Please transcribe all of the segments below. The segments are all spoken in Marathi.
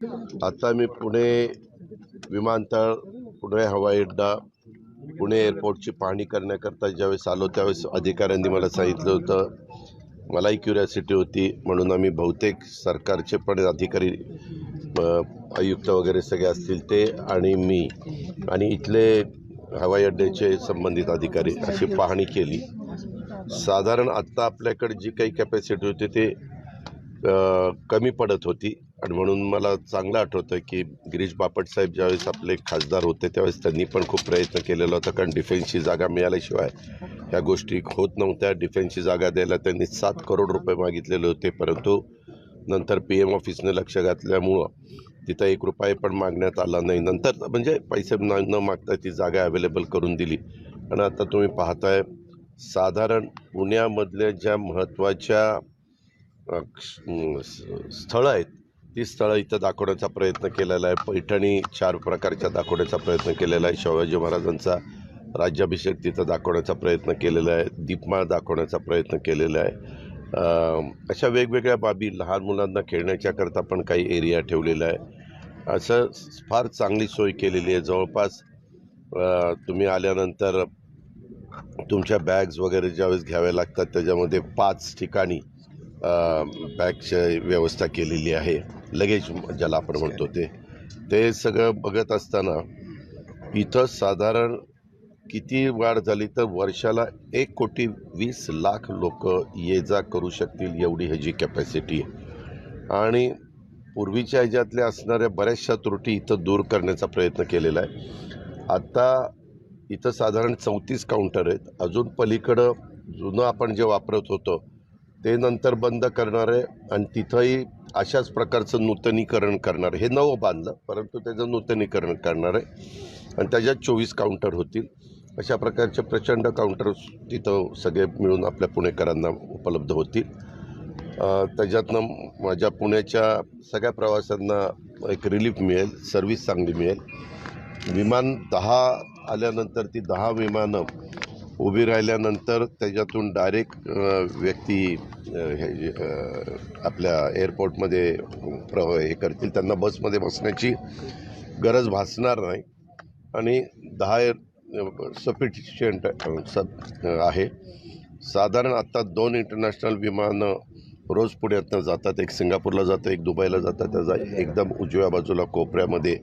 आता मी पुणे विमानतळ पुणे हवाई अड्डा पुणे एअरपोर्टची पाहणी करण्याकरता ज्यावेळेस आलो त्यावेळेस अधिकाऱ्यांनी मला सांगितलं होतं. मलाही क्युरियासिटी होती. म्हणून आम्ही बहुतेक सरकारचे पण अधिकारी आयुक्त वगैरे सगळे असतील ते आणि मी आणि इथले हवाई अड्ड्याचे संबंधित अधिकारी अशी पाहणी केली. साधारण आत्ता आपल्याकडे जी काही कॅपॅसिटी होती ते कमी पडत होती. आणि म्हणून मला चांगलं आठवतं की गिरीश बापट साहेब ज्यावेळेस आपले खासदार होते त्यावेळेस त्यांनी पण खूप प्रयत्न केलेला होता. कारण डिफेन्सची जागा मिळाल्याशिवाय ह्या गोष्टी होत नव्हत्या. डिफेन्सची जागा द्यायला त्यांनी सात करोड रुपये मागितलेले होते. परंतु नंतर पी एम ऑफिसने लक्ष घातल्यामुळं तिथं एक रुपये पण मागण्यात आला नाही. नंतर म्हणजे पैसे न न मागता ती जागा अवेलेबल करून दिली. आणि आता तुम्ही पाहताय साधारण पुण्यामधल्या ज्या महत्त्वाच्या क्ष- स्थळं आहेत ती स्थळं इथं दाखवण्याचा प्रयत्न केलेला आहे. पैठणी चार प्रकारच्या दाखवण्याचा प्रयत्न केलेला आहे. शिवाजी महाराजांचा राज्याभिषेक तिथं दाखवण्याचा प्रयत्न केलेला आहे. दीपमाळ दाखवण्याचा प्रयत्न केलेला आहे. अशा वेगवेगळ्या बाबी लहान मुलांना खेळण्याच्याकरता पण काही एरिया ठेवलेला आहे. असं फार चांगली सोय केलेली आहे. जवळपास तुम्ही आल्यानंतर तुमच्या बॅग्स वगैरे ज्यावेळेस घ्याव्या लागतात त्याच्यामध्ये पाच ठिकाणी बॅगची व्यवस्था केलेली आहे. लगेज ज्याला आपण म्हणतो ते. ते सगळं बघत असताना इथं साधारण किती वाढ झाली तर वर्षाला एक कोटी वीस लाख लोक ये जा करू शकतील एवढी ह्याची कॅपॅसिटी आहे. आणि पूर्वीच्या ह्याच्यातल्या असणाऱ्या बऱ्याचशा त्रुटी इथं दूर करण्याचा प्रयत्न केलेला आहे. आत्ता इथं साधारण चौतीस काउंटर आहेत. अजून पलीकडं जुनं आपण जे वापरत होतो ते नंतर बंद करणार आहे आणि तिथंही अशाच प्रकारचं नूतनीकरण करणार. हे नवं बांधलं परंतु त्याचं नूतनीकरण करणार आहे. आणि त्याच्यात चोवीस काउंटर होतील. अशा प्रकारचे प्रचंड काउंटर तिथं सगळे मिळून आपल्या पुणेकरांना उपलब्ध होतील. त्याच्यातनं माझ्या पुण्याच्या सगळ्या प्रवाशांना एक रिलीफ मिळेल सर्व्हिस चांगली मिळेल. विमान दहा आल्यानंतर ती दहा विमानं उभी राहिल्यानंतर त्याच्यातून डायरेक्ट व्यक्ती हे आपल्या एअरपोर्टमध्ये प्र हे करतील. त्यांना बसमध्ये बसण्याची गरज भासणार नाही. आणि दहा सफिशियंट सब आहे. साधारण आत्ता दोन इंटरनॅशनल विमानं रोज पुण्यातनं जातात. एक सिंगापूरला जातं एक दुबईला जातात. त्याचा एकदम उजव्या बाजूला कोपऱ्यामध्ये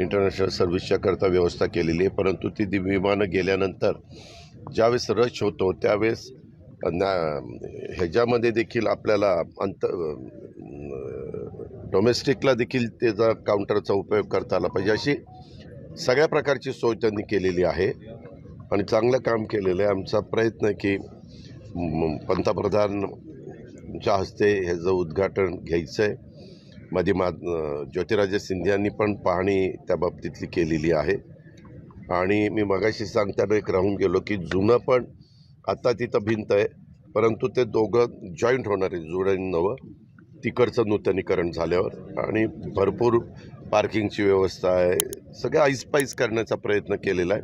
इंटरनॅशनल सर्व्हिसच्या करता व्यवस्था केलेली आहे. परंतु ती विमानं गेल्यानंतर ज्यावेळेस रश होतो त्यावेळेस ना ह्याच्यामध्ये देखील आपल्याला अंत डोमेस्टिकला देखील त्याचा काउंटरचा उपयोग करता आला पाहिजे अशी सगळ्या प्रकारची सोय त्यांनी केलेली आहे. आणि चांगलं काम केलेलं आहे. आमचा प्रयत्न की पंतप्रधानच्या हस्ते ह्याचं उद्घाटन घ्यायचं आहे मध्ये मा ज्योतिराजे सिंधियांनी पण पाहणी त्या बाबतीतली केलेली आहे. आणि मी मगाशी सांगताना एक राहून गेलो की जुनं पण आता तिथं भिंत आहे परंतु ते दोघं जॉईंट होणार आहे जुळण नवं. तिकडचं नूतनीकरण झाल्यावर आणि भरपूर पार्किंगची व्यवस्था आहे. सगळं ऐसपाईस करण्याचा प्रयत्न केलेला आहे.